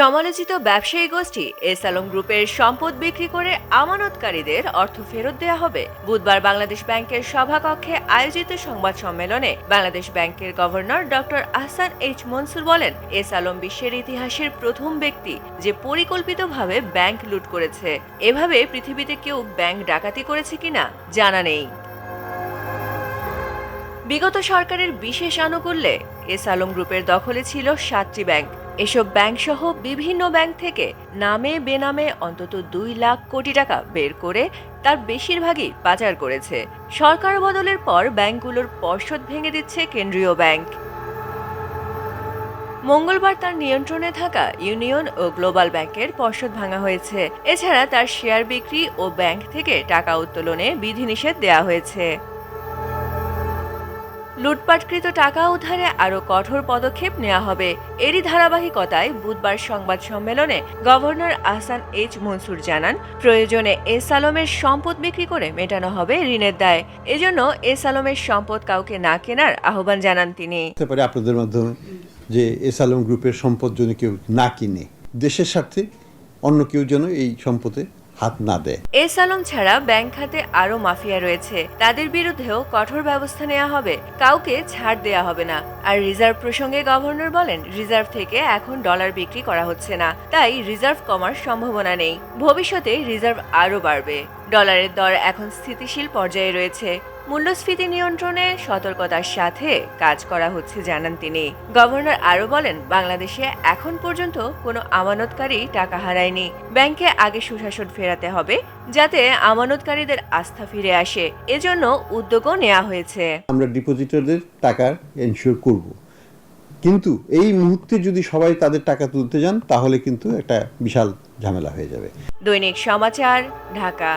সমালোচিত ব্যবসায়ী গোষ্ঠী এস আলম গ্রুপের সম্পদ বিক্রি করে আমানতকারীদের অর্থ ফেরত দেওয়া হবে। বুধবার বাংলাদেশ ব্যাংকের সভাকক্ষে আয়োজিত সংবাদ সম্মেলনে বাংলাদেশ ব্যাংকের governor doctor Ahsan H Mansur বলেন এস আলম বিশ্বের ইতিহাসের প্রথম ব্যক্তি যে পরিকল্পিতভাবে ব্যাংক লুট করেছে। এভাবে পৃথিবীতে কেউ ব্যাংক ডাকাতি করেছে কিনা জানা নেই। বিগত সরকারের বিশেষ আনুকূল্যে এস আলম গ্রুপের দখলে ছিল সাতটি ব্যাংক। এসব ব্যাংক সহ বিভিন্ন ব্যাংক থেকে নামে বেনামে অন্তত দুই লাখ কোটি টাকা বের করে তার বেশিরভাগই পাচার করেছে। সরকার বদলের পর ব্যাংকগুলোর পর্ষদ ভেঙে দিচ্ছে কেন্দ্রীয় ব্যাংক। মঙ্গলবার তার নিয়ন্ত্রণে থাকা ইউনিয়ন ও গ্লোবাল ব্যাংকের পর্ষদ ভাঙা হয়েছে। এছাড়া তার শেয়ার বিক্রি ও ব্যাংক থেকে টাকা উত্তোলনে বিধিনিষেধ দেওয়া হয়েছে। লুটপাটকৃত টাকা উদ্ধারে আরও কঠোর পদক্ষেপ নেওয়া হবে। এরই ধারাবাহিকতায় বুধবার সংবাদ সম্মেলনে গভর্নর আহসান এইচ মনসুর জানান, প্রয়োজনে এস আলমের সম্পদ বিক্রি করে মেটানো হবে ঋণের দায়। এজন্য এস আলমের সম্পদ কাউকে না কেনার আহ্বান জানান তিনি। হতে পারে আপনাদের মাধ্যমে যে এস আলম গ্রুপের সম্পদ যেন কেউ না কিনে, দেশের স্বার্থে অন্য কেউ যেন এই সম্পদে হাত না দেয় এস আলম ছাড়া ব্যাংক খাতে আরও মাফিয়া রয়েছে। তাদের বিরুদ্ধেও কঠোর ব্যবস্থা নেওয়া হবে। কাউকে ছাড় দেয়া হবে না। আর রিজার্ভ প্রসঙ্গে গভর্নর বলেন, রিজার্ভ থেকে এখন ডলার বিক্রি করা হচ্ছে না। তাই রিজার্ভ কমার সম্ভাবনা নেই। ভবিষ্যতে রিজার্ভ আরও বাড়বে। ডলারের দর এখন স্থিতিশীল পর্যায়ে রয়েছে। মূল্যস্ফীতি নিয়ন্ত্রণে সতর্কতার সাথে কাজ করা হচ্ছে জানান তিনি। গভর্নর আরও বলেন বাংলাদেশে এখন পর্যন্ত কোনো আমানতকারী টাকা হারায়নি। ব্যাংকে আগে সুশাসন ফেরাতে হবে যাতে আমানতকারীদের আস্থা ফিরে আসে। এজন্য উদ্যোগও নেওয়া হয়েছে। আমরা ডিপোজিটরদের টাকা এনশিওর করব। কিন্তু এই মুহূর্তে যদি সবাই তাদের টাকা তুলতে যান তাহলে কিন্তু একটা বিশাল ঝামেলা হয়ে যাবে। দৈনিক সমাচার ঢাকা।